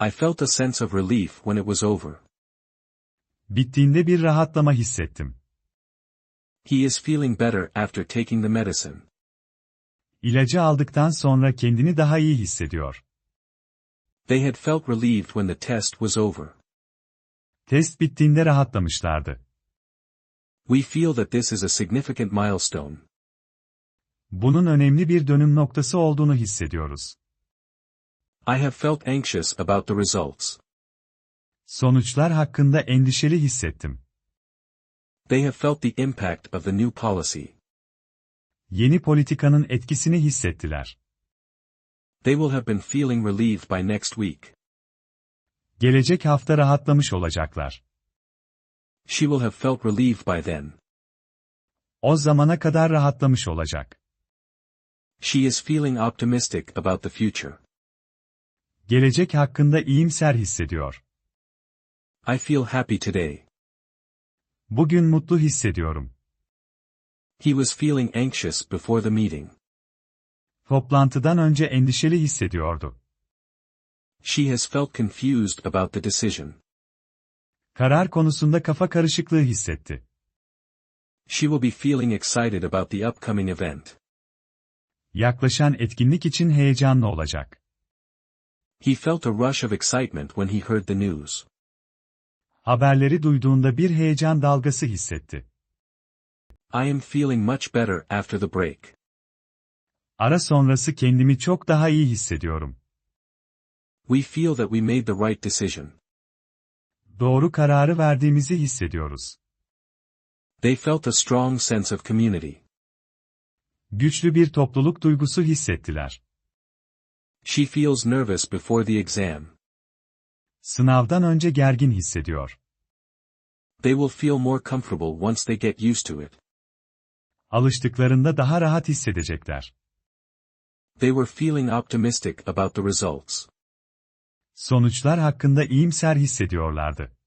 I felt a sense of relief when it was over. Bittiğinde bir rahatlama hissettim. He is feeling better after taking the medicine. İlacı aldıktan sonra kendini daha iyi hissediyor. They had felt relieved when the test was over. Test bittiğinde rahatlamışlardı. We feel that this is a significant milestone. Bunun önemli bir dönüm noktası olduğunu hissediyoruz. I have felt anxious about the results. Sonuçlar hakkında endişeli hissettim. They have felt the impact of the new policy. Yeni politikanın etkisini hissettiler. They will have been feeling relieved by next week. Gelecek hafta rahatlamış olacaklar. She will have felt relieved by then. O zamana kadar rahatlamış olacak. She is feeling optimistic about the future. Gelecek hakkında iyimser hissediyor. I feel happy today. Bugün mutlu hissediyorum. He was feeling anxious before the meeting. Toplantıdan önce endişeli hissediyordu. She has felt confused about the decision. Karar konusunda kafa karışıklığı hissetti. She will be feeling excited about the upcoming event. Yaklaşan etkinlik için heyecanlı olacak. He felt a rush of excitement when he heard the news. Haberleri duyduğunda bir heyecan dalgası hissetti. I am feeling much better after the break. Ara sonrası kendimi çok daha iyi hissediyorum. We feel that we made the right decision. Doğru kararı verdiğimizi hissediyoruz. They felt a strong sense of community. Güçlü bir topluluk duygusu hissettiler. She feels nervous before the exam. Sınavdan önce gergin hissediyor. They will feel more comfortable once they get used to it. Alıştıklarında daha rahat hissedecekler. They were feeling optimistic about the results. Sonuçlar hakkında iyimser hissediyorlardı.